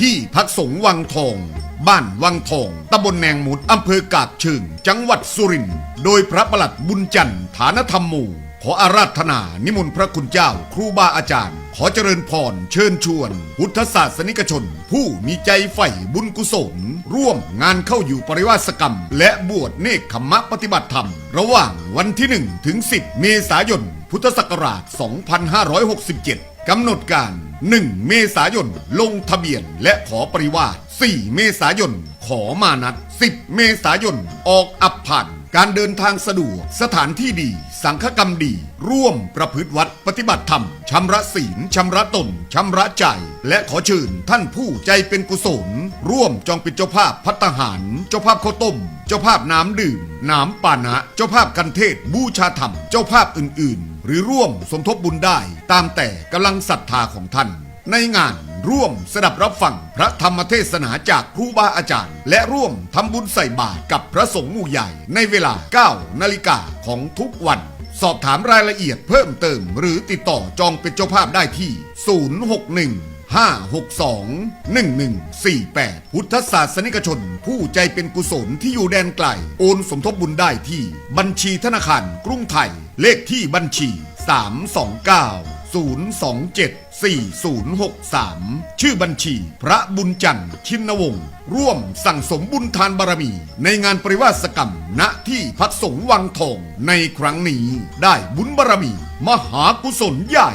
ที่พักสงวังทอง บ้านวังทองตำบลแนงมุดอำเภอกาบเชิง จังหวัดสุรินทร์โดยพระประหลัดบุญจันทร์ฐานธรรมมูขออาราธนา นิมนต์พระคุณเจ้า ครูบาอาจารย์ ขอเจริญพร เชิญชวน พุทธศาสนิกชน ผู้มีใจใฝ่บุญกุศล ร่วมงานเข้าอยู่ปริวาสกรรม และบวชเนคขมมะปฏิบัติธรรม ระหว่างวันที่ 1 ถึง 10 เมษายน พุทธศักราช 2567 กำหนดการ 1 เมษายน ลงทะเบียนและขอปริวาส4เมษายน ขอมานัด 10 เมษายน ออกอับผ่านการเดินทางสะดวก สถานที่ดี สังฆกรรมดี ร่วมประพฤติวัดปฏิบัติธรรม ชำระศีล ชำระตน ชำระใจ และขอเชิญท่านผู้ใจเป็นกุศล ร่วมจองเป็นเจ้าภาพพัตหาร เจ้าภาพข้าวต้ม เจ้าภาพน้ำดื่ม น้ำปานะ เจ้าภาพกันเทศ บูชาธรรม เจ้าภาพอื่นๆ หรือร่วมสมทบบุญได้ตามแต่กำลังศรัทธาของท่าน ในงานร่วมสดับรับฟังพระธรรมเทศนาจากครูบาอาจารย์ และร่วมทำบุญใส่บาตรกับพระสงฆ์หมู่ใหญ่ในเวลา 9 นาฬิกาของทุกวัน สอบถามรายละเอียดเพิ่มเติม หรือติดต่อจองเป็นเจ้าภาพได้ที่ 061 562 1148 พุทธศาสนิกชน ผู้ใจเป็นกุศลที่อยู่แดนไกล โอนสมทบบุญได้ที่บัญชีธนาคารกรุงไทย เลขที่บัญชี 329 0274063 ชื่อบัญชี พระบุญจันทร์ชินวงศ์ร่วมสั่งสมบุญทานบารมี ในงานปริวาสกรรม ณที่พักสงวังทองในครั้งนี้ได้บุญบารมี มหากุศลใหญ่